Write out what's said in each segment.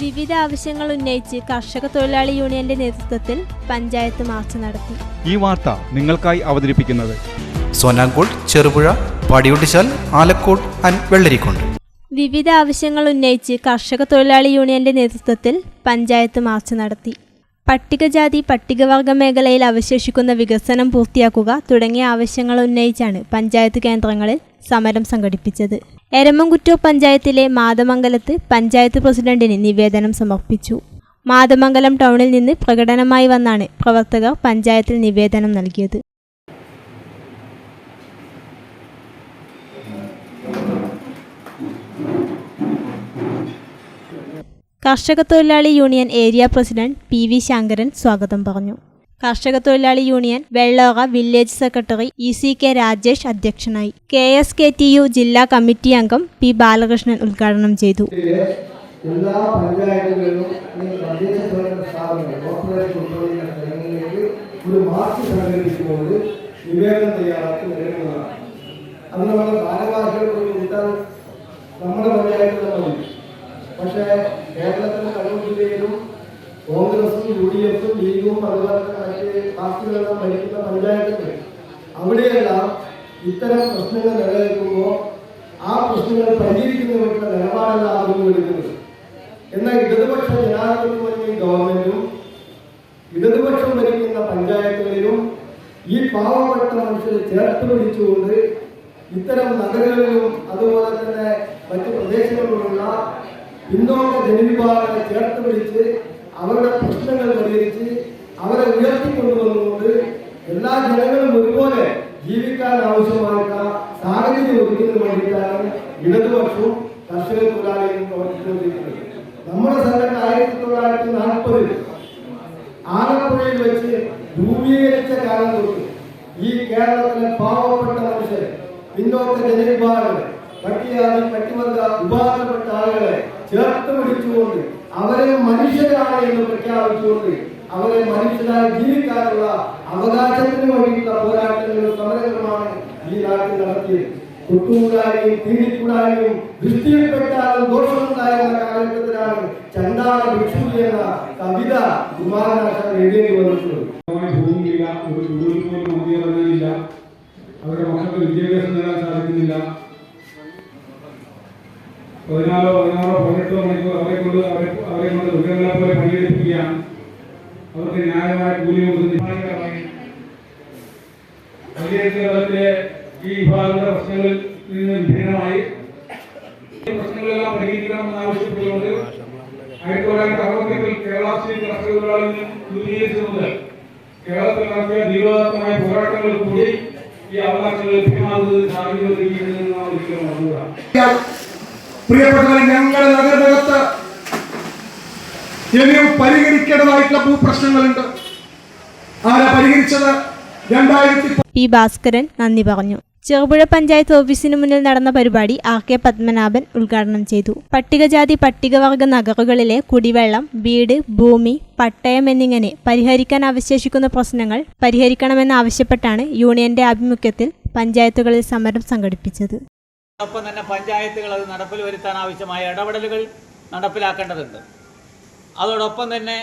വിവിധ ആവശ്യങ്ങൾ ഉന്നയിച്ച് കർഷക തൊഴിലാളി യൂണിയന്റെ നേതൃത്വത്തിൽ പഞ്ചായത്ത് മാർച്ച് നടത്തി. ഈ വാർത്ത നിങ്ങൾക്കായി അവതരിപ്പിക്കുന്നത് സോനാങ്കോട് ചെറുപുഴ പാടിയൊട്ടിച്ചാൽ ആലക്കോട് ആൻഡ് വെള്ളരിക്കുണ്ട്. വിവിധ ആവശ്യങ്ങൾ ഉന്നയിച്ച് കർഷക തൊഴിലാളി യൂണിയന്റെ നേതൃത്വത്തിൽ പഞ്ചായത്ത് മാർച്ച് നടത്തി. പട്ടികജാതി പട്ടികവർഗ മേഖലയിൽ അവശേഷിക്കുന്ന വികസനം പൂർത്തിയാക്കുക തുടങ്ങിയ ആവശ്യങ്ങൾ ഉന്നയിച്ചാണ് പഞ്ചായത്ത് കേന്ദ്രങ്ങളിൽ സമരം സംഘടിപ്പിച്ചത്. എരമംകുറ്റൂർ പഞ്ചായത്തിലെ മാതമംഗലത്ത് പഞ്ചായത്ത് പ്രസിഡന്റിന് നിവേദനം സമർപ്പിച്ചു. മാതമംഗലം ടൗണിൽ നിന്ന് പ്രകടനമായി വന്നാണ് പ്രവർത്തകർ പഞ്ചായത്തിൽ നിവേദനം നൽകിയത്. കർഷക തൊഴിലാളി union area president P V Shankaran സ്വാഗതം പറഞ്ഞു. കർഷക തൊഴിലാളി union Vellora village secretary E C K Rajesh അധ്യക്ഷനായി. K S K T U ജില്ലാ കമ്മിറ്റി അംഗം പി ബാലകൃഷ്ണൻ ഉദ്ഘാടനം ചെയ്തു. എല്ലാ പഞ്ചായത്തുകളിലും ഒരു നിവേദനം നമ്മുടെ മതി പക്ഷേ കേരളത്തിലെ കണ്ണൂർ ജില്ലയിലും കോൺഗ്രസും യു ഡി എഫും ലീഗും അതുപോലെ മറ്റ് പാർട്ടികളെല്ലാം ഭരിക്കുന്ന പഞ്ചായത്തുകൾ അവിടെയെല്ലാം ഇത്തരം പ്രശ്നങ്ങൾ നിലനിൽക്കുമ്പോൾ ആ പ്രശ്നങ്ങൾ പരിഹരിക്കുന്നതിനുള്ള നിലപാടല്ല ആദ്യം എടുക്കുന്നത് എന്നാൽ ഇടതുപക്ഷ ജനാധിപത്യ ഗവൺമെന്റും ഇടതുപക്ഷം ഭരിക്കുന്ന പഞ്ചായത്തുകളിലും ഈ പാവപ്പെട്ട മനുഷ്യരെ ചേർത്ത് പിടിച്ചുകൊണ്ട് ഇത്തരം നഗരങ്ങളിലും അതുപോലെ തന്നെ മറ്റു പ്രദേശങ്ങളിലുമുള്ള പിന്നോക്ക ജനവിഭാഗങ്ങളെ ചേർത്ത് പിടിച്ച് അവരുടെ പ്രശ്നങ്ങൾ പരിഹരിച്ച് അവരെ ഉയർത്തിക്കൊണ്ടുവന്നുകൊണ്ട് എല്ലാ ജനങ്ങളും ഒരുപോലെ ജീവിക്കാൻ ആവശ്യമായിട്ടുള്ള സാഹചര്യം ഒരുക്കുന്നതിന് വേണ്ടിയിട്ടാണ് ഇടതുപക്ഷവും കർഷക തൊഴിലാളികളും പ്രവർത്തിച്ചുകൊണ്ടിരിക്കുന്നത്. നമ്മുടെ സംഘടന ആയിരത്തി തൊള്ളായിരത്തി നാൽപ്പതിൽ ആലപ്പുഴയിൽ വെച്ച് രൂപീകരിച്ച കാലം തൊട്ട് ഈ കേരളത്തിലെ പാവപ്പെട്ട മനുഷ്യർ പിന്നോക്ക ജനവിഭാഗങ്ങൾ പട്ടികജാതി പട്ടിവർഗ വിഭാഗപ്പെട്ട ആളുകളെ ചേർത്ത് പിടിച്ചുകൊണ്ട് അവരെ മനുഷ്യരാണ് എന്ന് പ്രഖ്യാപിച്ചുകൊണ്ട് അവരെ മനുഷ്യരായി ജീവിക്കാനുള്ള അവകാശത്തിന് വേണ്ടിയിട്ടുള്ള പോരാട്ടങ്ങളും സമരങ്ങളുമാണ് ഈ നാട്ടിൽ നടത്തിയത്. കുട്ടുകൂടാനും തീണ്ടിക്കൂടാനും ദൃഷ്ടിയിൽപ്പെട്ടാലും ദോഷമുണ്ടായിരുന്ന കാലഘട്ടത്തിലാണ് ചണ്ടാള ഭിക്ഷു എന്ന കവിത കുമാരനാശാൻ എഴുതേണ്ടി വന്നിട്ടുള്ളത്. ഭൂമിയില്ല ഒരു വീട് പോലും അവരുടെ മക്കൾക്ക് വിദ്യാഭ്യാസം നേടാൻ സാധിക്കുന്നില്ല. പതിനാലോ പതിനാറോ പതിനെട്ടോ മണിക്കൂർ അവരെ കൊണ്ട് അവരെ അവരെ കൊണ്ട് മൃഗങ്ങളെ പോലെ പണിയെടുപ്പിക്കുകയാണ്. അവർക്ക് ന്യായമായ കൂലി കൊടുക്കുന്ന ഈ വിഭാഗങ്ങളുടെ പ്രശ്നങ്ങളിൽ നിന്ന് വിഭിന്നമായി. പ്രശ്നങ്ങളെല്ലാം പരിഹരിക്കണമെന്ന് ആവശ്യപ്പെട്ടുകൊണ്ട് ആയിരത്തി തൊള്ളായിരത്തി അറുപത്തെട്ടിൽ കേരള സ്റ്റേറ്റ് കർഷക തൊഴിലാളികൾ രൂപീകരിച്ചത് മുതൽ കേരളത്തിൽ പോരാട്ടങ്ങൾ കൂടി ഈ അവകാശങ്ങൾ ലഭ്യമാകുന്നത് സാഹചര്യം നാം ഒരിക്കലും മറന്നുകൂടാ പ്രിയപ്പെട്ടവരെ ഞങ്ങളുടെ നഗരഭാഗത്ത് ഇനിയും പരിഹരിക്കേണ്ടതായിട്ടുള്ള ഭൂപ്രശ്നങ്ങളുണ്ട്. ആരാ പരിഹരിച്ചത്? രണ്ടായിരത്തി പി ഭാസ്കരൻ നന്ദി പറഞ്ഞു. ചെറുപുഴ പഞ്ചായത്ത് ഓഫീസിന് മുന്നിൽ നടന്ന പരിപാടി ആർ കെ പത്മനാഭൻ ഉദ്ഘാടനം ചെയ്തു. പട്ടികജാതി പട്ടികവർഗ നഗറുകളിലെ കുടിവെള്ളം വീട് ഭൂമി പട്ടയം എന്നിങ്ങനെ പരിഹരിക്കാൻ അവശേഷിക്കുന്ന പ്രശ്നങ്ങൾ പരിഹരിക്കണമെന്നാവശ്യപ്പെട്ടാണ് യൂണിയന്റെ ആഭിമുഖ്യത്തിൽ പഞ്ചായത്തുകളിൽ സമരം സംഘടിപ്പിച്ചത്. ഒപ്പം തന്നെ പഞ്ചായത്തുകൾ അത് നടപ്പിൽ വരുത്താൻ ആവശ്യമായ ഇടപെടലുകൾ നടപ്പിലാക്കേണ്ടതുണ്ട്. അതോടൊപ്പം തന്നെ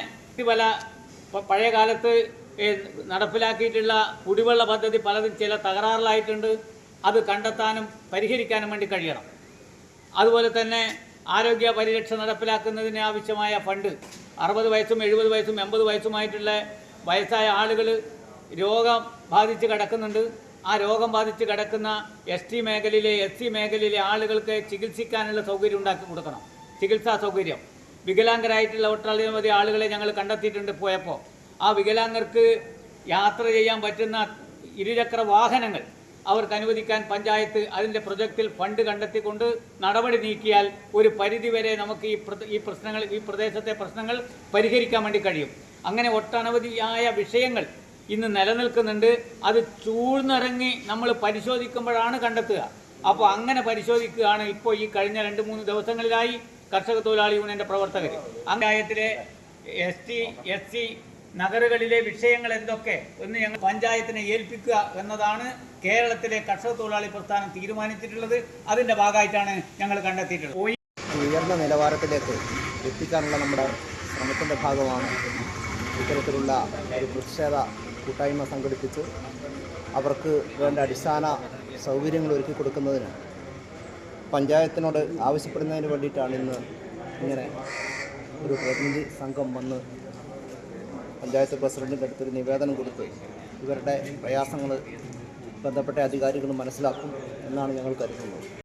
പല പഴയ കാലത്ത് നടപ്പിലാക്കിയിട്ടുള്ള കുടിവെള്ള പദ്ധതി പലതും ചില തകരാറിലായിട്ടുണ്ട്. അത് കണ്ടെത്താനും പരിഹരിക്കാനും വേണ്ടി കഴിയണം. അതുപോലെ തന്നെ ആരോഗ്യ പരിരക്ഷ നടപ്പിലാക്കുന്നതിന് ആവശ്യമായ ഫണ്ട് അറുപത് വയസ്സും എഴുപത് വയസ്സും എൺപത് വയസ്സുമായിട്ടുള്ള വയസ്സായ ആളുകൾ രോഗം ബാധിച്ച് കിടക്കുന്നുണ്ട്. ആ രോഗം ബാധിച്ച് കിടക്കുന്ന എസ് ടി മേഖലയിലെ എസ് സി മേഖലയിലെ ആളുകൾക്ക് ചികിത്സിക്കാനുള്ള സൗകര്യം ഉണ്ടാക്കി കൊടുക്കണം. ചികിത്സാ സൗകര്യം. വികലാംഗരായിട്ടുള്ള ഒട്ടനവധി ആളുകളെ ഞങ്ങൾ കണ്ടെത്തിയിട്ടുണ്ട് പോയപ്പോൾ ആ വികലാംഗർക്ക് യാത്ര ചെയ്യാൻ പറ്റുന്ന ഇരുചക്ര വാഹനങ്ങൾ അവർക്ക് അനുവദിക്കാൻ പഞ്ചായത്ത് അതിന്റെ പ്രൊജക്റ്റിൽ ഫണ്ട് കണ്ടെത്തിക്കൊണ്ട് നടപടി നീക്കിയാൽ ഒരു പരിധിവരെ നമുക്ക് ഈ ഈ പ്രശ്നങ്ങൾ ഈ പ്രദേശത്തെ പ്രശ്നങ്ങൾ പരിഹരിക്കാൻ വേണ്ടി കഴിയും. അങ്ങനെ ഒട്ടനവധിയായ വിഷയങ്ങൾ ഇന്ന് നിലനിൽക്കുന്നുണ്ട്. അത് ചൂഴ്ന്നിറങ്ങി നമ്മൾ പരിശോധിക്കുമ്പോഴാണ് കണ്ടെത്തുക. അപ്പോൾ അങ്ങനെ പരിശോധിക്കുകയാണ് ഇപ്പോൾ ഈ കഴിഞ്ഞ രണ്ട് മൂന്ന് ദിവസങ്ങളിലായി കർഷക തൊഴിലാളി യൂണിയന്റെ പ്രവർത്തകർ. പഞ്ചായത്തിലെ എസ് ടി എസ് സി നഗരങ്ങളിലെ വിഷയങ്ങൾ എന്തൊക്കെ എന്ന് ഞങ്ങൾ പഞ്ചായത്തിനെ ഏൽപ്പിക്കുക എന്നതാണ് കേരളത്തിലെ കർഷക തൊഴിലാളി പ്രസ്ഥാനം തീരുമാനിച്ചിട്ടുള്ളത്. അതിന്റെ ഭാഗമായിട്ടാണ് ഞങ്ങൾ കണ്ടെത്തിയിട്ടുള്ളത്. ഉയർന്ന നിലവാരത്തിലേക്ക് എത്തിക്കാനുള്ള നമ്മുടെ ശ്രമത്തിന്റെ ഭാഗമാണ് ഇത്തരത്തിലുള്ള ഒരു പ്രതിഷേധ കൂട്ടായ്മ സംഘടിപ്പിച്ച്. അവർക്ക് വേണ്ട അടിസ്ഥാന സൗകര്യങ്ങൾ ഒരുക്കി കൊടുക്കുന്നതിന് പഞ്ചായത്തിനോട് ആവശ്യപ്പെടുന്നതിന് വേണ്ടിയിട്ടാണ് ഇന്ന് ഇങ്ങനെ ഒരു പ്രതിനിധി സംഘം വന്ന് പഞ്ചായത്ത് പ്രസിഡന്റിന്റെ അടുത്തൊരു നിവേദനം കൊടുത്ത് ഇവരുടെ പ്രയാസങ്ങൾ ബന്ധപ്പെട്ട അധികാരികൾ മനസ്സിലാക്കും എന്നാണ് ഞങ്ങൾ കരുതുന്നത്.